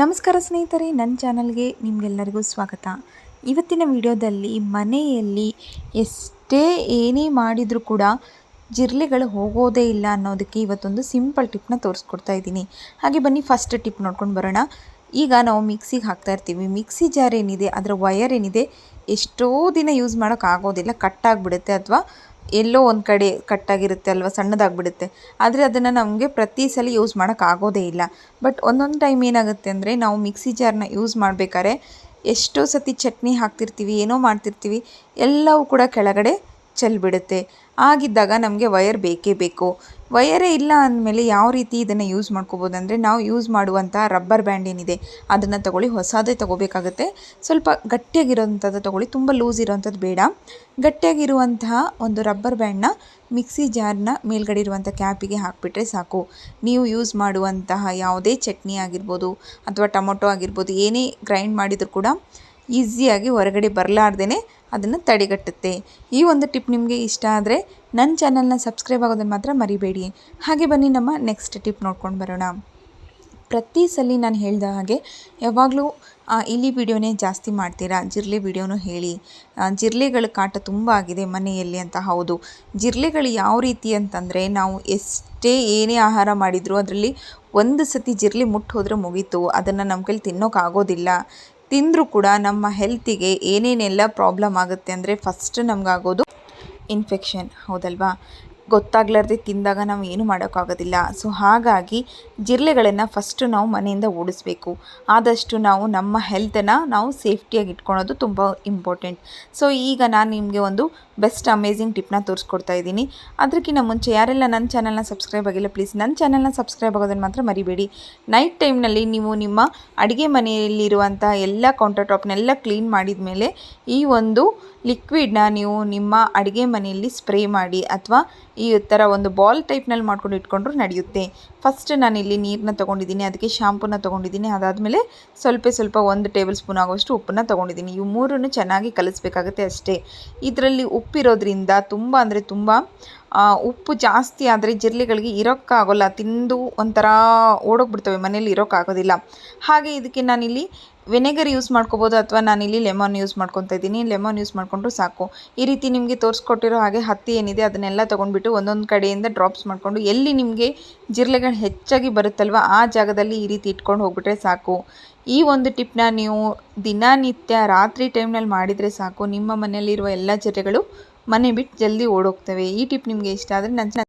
ನಮಸ್ಕಾರ ಸ್ನೇಹಿತರೆ, ನನ್ನ ಚಾನಲ್ಗೆ ನಿಮಗೆಲ್ಲರಿಗೂ ಸ್ವಾಗತ. ಇವತ್ತಿನ ವಿಡಿಯೋದಲ್ಲಿ ಮನೆಯಲ್ಲಿ ಎಷ್ಟೇ ಏನೇ ಮಾಡಿದರೂ ಕೂಡ ಜಿರಳೆಗಳು ಹೋಗೋದೇ ಇಲ್ಲ ಅನ್ನೋದಕ್ಕೆ ಇವತ್ತೊಂದು ಸಿಂಪಲ್ ಟಿಪ್ನ ತೋರಿಸ್ಕೊಡ್ತಾ ಇದ್ದೀನಿ. ಹಾಗೆ ಬನ್ನಿ ಫಸ್ಟ್ ಟಿಪ್ ನೋಡ್ಕೊಂಡು ಬರೋಣ. ಈಗ ನಾವು ಮಿಕ್ಸಿಗೆ ಹಾಕ್ತಾ ಇರ್ತೀವಿ. ಮಿಕ್ಸಿ ಜಾರ್ ಏನಿದೆ, ಅದರ ವಯರ್ ಏನಿದೆ, ಎಷ್ಟೋ ದಿನ ಯೂಸ್ ಮಾಡೋಕ್ಕಾಗೋದಿಲ್ಲ ಕಟ್ಟಾಗಿಬಿಡುತ್ತೆ ಅಥವಾ ಎಲ್ಲೋ ಒಂದು ಕಡೆ ಕಟ್ಟಾಗಿರುತ್ತೆ ಅಲ್ವಾ, ಸಣ್ಣದಾಗಿಬಿಡುತ್ತೆ. ಆದರೆ ಅದನ್ನು ನಮಗೆ ಪ್ರತಿ ಸಲ ಯೂಸ್ ಮಾಡೋಕ್ಕಾಗೋದೇ ಇಲ್ಲ. ಬಟ್ ಒಂದೊಂದು ಟೈಮ್ ಏನಾಗುತ್ತೆ ಅಂದರೆ, ನಾವು ಮಿಕ್ಸಿ ಜಾರ್ನ ಯೂಸ್ ಮಾಡಬೇಕಾದ್ರೆ ಎಷ್ಟೋ ಸತಿ ಚಟ್ನಿ ಹಾಕ್ತಿರ್ತೀವಿ, ಏನೋ ಮಾಡ್ತಿರ್ತೀವಿ, ಎಲ್ಲವೂ ಕೂಡ ಕೆಳಗಡೆ ಚೆಲ್ಬಿಡುತ್ತೆ. ಆಗಿದ್ದಾಗ ನಮಗೆ ವಯರ್ ಬೇಕೇ ಬೇಕು. ವಯರೇ ಇಲ್ಲ ಅಂದಮೇಲೆ ಯಾವ ರೀತಿ ಇದನ್ನು ಯೂಸ್ ಮಾಡ್ಕೋಬೋದು ಅಂದರೆ ನಾವು ಯೂಸ್ ಮಾಡುವಂಥ ರಬ್ಬರ್ ಬ್ಯಾಂಡ್ ಏನಿದೆ, ಅದನ್ನು ತಗೊಳ್ಳಿ, ಹೊಸದೇ ತೊಗೋಬೇಕಾಗುತ್ತೆ. ಸ್ವಲ್ಪ ಗಟ್ಟಿಯಾಗಿರೋವಂಥದ್ದು ತೊಗೊಳ್ಳಿ, ತುಂಬ ಲೂಸ್ ಇರೋವಂಥದ್ದು ಬೇಡ. ಗಟ್ಟಿಯಾಗಿರುವಂತಹ ಒಂದು ರಬ್ಬರ್ ಬ್ಯಾಂಡ್ನ ಮಿಕ್ಸಿ ಜಾರ್ನ ಮೇಲ್ಗಡೆ ಇರುವಂಥ ಕ್ಯಾಪಿಗೆ ಹಾಕಿಬಿಟ್ರೆ ಸಾಕು. ನೀವು ಯೂಸ್ ಮಾಡುವಂತಹ ಯಾವುದೇ ಚಟ್ನಿ ಆಗಿರ್ಬೋದು ಅಥವಾ ಟೊಮೊಟೊ ಆಗಿರ್ಬೋದು, ಏನೇ ಗ್ರೈಂಡ್ ಮಾಡಿದರೂ ಕೂಡ ಈಸಿಯಾಗಿ ಹೊರಗಡೆ ಬರಲಾರ್ದೇ ಅದನ್ನು ತಡೆಗಟ್ಟುತ್ತೆ. ಈ ಒಂದು ಟಿಪ್ ನಿಮಗೆ ಇಷ್ಟ ಆದರೆ ನನ್ನ ಚಾನಲ್ನ ಸಬ್ಸ್ಕ್ರೈಬ್ ಆಗೋದನ್ನು ಮಾತ್ರ ಮರಿಬೇಡಿ. ಹಾಗೆ ಬನ್ನಿ ನಮ್ಮ ನೆಕ್ಸ್ಟ್ ಟಿಪ್ ನೋಡ್ಕೊಂಡು ಬರೋಣ. ಪ್ರತಿ ಸಲ ನಾನು ಹೇಳಿದ ಹಾಗೆ ಯಾವಾಗಲೂ ಇಲಿ ವಿಡಿಯೋನೇ ಜಾಸ್ತಿ ಮಾಡ್ತೀರಾ? ಜಿರಲೆ ವಿಡಿಯೋನೂ ಹೇಳಿ. ಜಿರಲೆಗಳ ಕಾಟ ತುಂಬ ಆಗಿದೆ ಮನೆಯಲ್ಲಿ ಅಂತ ಹೌದು. ಜಿರಲೆಗಳು ಯಾವ ರೀತಿ ಅಂತಂದರೆ ನಾವು ಎಷ್ಟೇ ಏನೇ ಆಹಾರ ಮಾಡಿದರೂ ಅದರಲ್ಲಿ ಒಂದು ಸತಿ ಜಿರಲೆ ಮುಟ್ಟು ಹೋದರೆ ಮುಗೀತು. ಅದನ್ನು ನಮ್ಮ ಕೈಲಿ ತಿನ್ನೋಕ್ಕಾಗೋದಿಲ್ಲ ತಿಂದರೂ ಕೂಡ ನಮ್ಮ ಹೆಲ್ತಿಗೆ ಏನೇನೆಲ್ಲ ಪ್ರಾಬ್ಲಮ್ ಆಗುತ್ತೆ ಅಂದರೆ ಫಸ್ಟ್ ನಮಗಾಗೋದು ಇನ್ಫೆಕ್ಷನ್ ಹೌದಲ್ವಾ? ಗೊತ್ತಾಗ್ಲಾರ್ದೆ ತಿಂದಾಗ ನಾವು ಏನು ಮಾಡೋಕ್ಕಾಗೋದಿಲ್ಲ. ಸೊ ಹಾಗಾಗಿ ಜಿರಳೆಗಳನ್ನು ಫಸ್ಟು ನಾವು ಮನೆಯಿಂದ ಓಡಿಸ್ಬೇಕು. ಆದಷ್ಟು ನಾವು ನಮ್ಮ ಹೆಲ್ತನ್ನು ನಾವು ಸೇಫ್ಟಿಯಾಗಿ ಇಟ್ಕೊಳೋದು ತುಂಬ ಇಂಪಾರ್ಟೆಂಟ್ ಸೊ ಈಗ ನಾನು ನಿಮಗೆ ಒಂದು ಬೆಸ್ಟ್ ಅಮೇಝಿಂಗ್ ಟಿಪ್ನ ತೋರಿಸ್ಕೊಡ್ತಾ ಇದ್ದೀನಿ. ಅದಕ್ಕಿಂತ ಮುಂಚೆ ಯಾರೆಲ್ಲ ನನ್ನ ಚಾನಲ್ನ ಸಬ್ಸ್ಕ್ರೈಬ್ ಆಗಿಲ್ಲ ಪ್ಲೀಸ್ ನನ್ನ ಚಾನಲ್ನ ಸಬ್ಸ್ಕ್ರೈಬ್ ಆಗೋದನ್ನು ಮಾತ್ರ ಮರಿಬೇಡಿ. ನೈಟ್ ಟೈಮ್ನಲ್ಲಿ ನೀವು ನಿಮ್ಮ ಅಡುಗೆ ಮನೆಯಲ್ಲಿರುವಂಥ ಎಲ್ಲ ಕೌಂಟರ್ ಟಾಪ್ನೆಲ್ಲ ಕ್ಲೀನ್ ಮಾಡಿದ ಮೇಲೆ ಈ ಒಂದು ಲಿಕ್ವಿಡ್ನ ನೀವು ನಿಮ್ಮ ಅಡುಗೆ ಮನೆಯಲ್ಲಿ ಸ್ಪ್ರೇ ಮಾಡಿ ಅಥವಾ ಈ ಥರ ಒಂದು ಬಾಲ್ ಟೈಪ್ನಲ್ಲಿ ಮಾಡ್ಕೊಂಡು ಇಟ್ಕೊಂಡ್ರು ನಡೆಯುತ್ತೆ. ಫಸ್ಟ್ ನಾನಿಲ್ಲಿ ನೀರನ್ನ ತೊಗೊಂಡಿದ್ದೀನಿ, ಅದಕ್ಕೆ ಶಾಂಪೂನ ತೊಗೊಂಡಿದ್ದೀನಿ. ಅದಾದಮೇಲೆ ಸ್ವಲ್ಪ ಸ್ವಲ್ಪ ಒಂದು ಟೇಬಲ್ ಸ್ಪೂನ್ ಆಗೋಷ್ಟು ಉಪ್ಪನ್ನು ತೊಗೊಂಡಿದ್ದೀನಿ. ಇವು ಮೂರನ್ನು ಚೆನ್ನಾಗಿ ಕಲಿಸ್ಬೇಕಾಗುತ್ತೆ ಅಷ್ಟೇ. ಇದರಲ್ಲಿ ಉಪ್ಪಿರೋದ್ರಿಂದ ತುಂಬ ಅಂದರೆ ತುಂಬ ಉಪ್ಪು ಜಾಸ್ತಿ ಆದರೆ ಜಿರಳೆಗಳಿಗೆ ಇರೋಕ್ಕಾಗೋಲ್ಲ. ತಿಂದು ಒಂಥರ ಓಡೋಗ್ಬಿಡ್ತವೆ ಮನೇಲಿ ಇರೋಕ್ಕಾಗೋದಿಲ್ಲ. ಹಾಗೆ ಇದಕ್ಕೆ ನಾನಿಲ್ಲಿ ವಿನೆಗರ್ ಯೂಸ್ ಮಾಡ್ಕೋಬೋದು ಅಥವಾ ನಾನಿಲ್ಲಿ ಲೆಮನ್ ಯೂಸ್ ಮಾಡ್ಕೊತ ಇದ್ದೀನಿ. ಲೆಮನ್ ಯೂಸ್ ಮಾಡಿಕೊಂಡ್ರು ಸಾಕು. ಈ ರೀತಿ ನಿಮಗೆ ತೋರಿಸ್ಕೊಟ್ಟಿರೋ ಹಾಗೆ ಹತ್ತಿ ಏನಿದೆ ಅದನ್ನೆಲ್ಲ ತೊಗೊಂಡ್ಬಿಟ್ಟು ಒಂದೊಂದು ಕಡೆಯಿಂದ ಡ್ರಾಪ್ಸ್ ಮಾಡಿಕೊಂಡು ಎಲ್ಲಿ ನಿಮಗೆ ಜಿರಳೆಗಳು ಹೆಚ್ಚಾಗಿ ಬರುತ್ತಲ್ವ ಆ ಜಾಗದಲ್ಲಿ ಈ ರೀತಿ ಇಟ್ಕೊಂಡು ಹೋಗ್ಬಿಟ್ರೆ ಸಾಕು. ಈ ಒಂದು ಟಿಪ್ನ ನೀವು ದಿನನಿತ್ಯ ರಾತ್ರಿ ಟೈಮ್ನಲ್ಲಿ ಮಾಡಿದರೆ ಸಾಕು. ನಿಮ್ಮ ಮನೆಯಲ್ಲಿರುವ ಎಲ್ಲ ಜಿರಳೆಗಳು ಮನೆ ಬಿಟ್ಟು ಜಲ್ದಿ ಓಡೋಗ್ತವೆ. ಈ ಟಿಪ್ ನಿಮಗೆ ಇಷ್ಟ ಆದರೆ ನನ್ನ